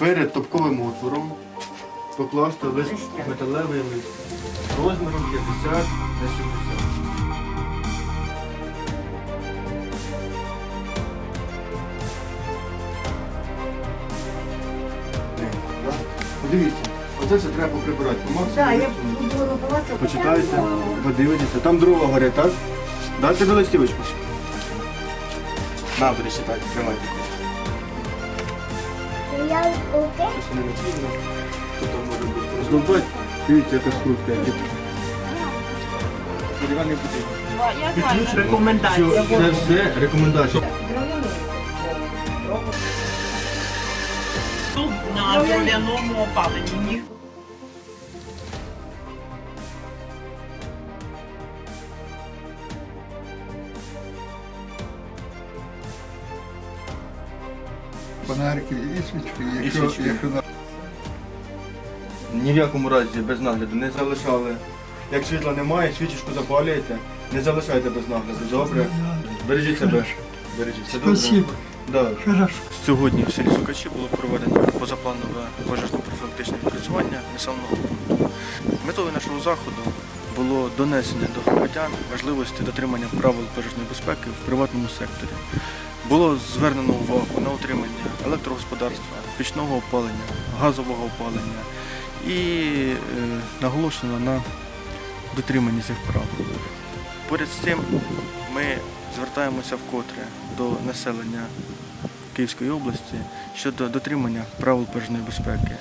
перед топковим отвором покласти лист металевий лист розміром 50 на 70. Да? Подивіться, оце все треба поприбирати. по Так, я буду рахуватися. Почитайте, подивитеся. Там дрова горять, так? Дай тобі листівочку. На, буде читати, тримайте. Я окей. Там дивіться, яка скрутка. Дерев'яний будинок. Я знаю, рекомендація. Це все рекомендації. Тут на дров'яному опаленні Фонарики і свічки, І якщо, свічки. якщо на Ні в якому разі без нагляду не залишали. Як світла немає, свічечку запалюєте, не залишайте без нагляду. Добре? Бережіть себе. Бережіть все добре. Спасибо. Да. Хорошо. Сьогодні в селі Сукачі було проведено позапланове пожежно-профілактичне відпрацювання населеного пункту. Метою нашого заходу було донесення до громадян важливості дотримання правил пожежної безпеки в приватному секторі. Було звернено увагу на утримання електрогосподарства, пічного опалення, газового опалення і е, наголошено на дотриманні цих правил. Поряд з цим ми звертаємося вкотре до населення Київської області щодо дотримання правил пожежної безпеки.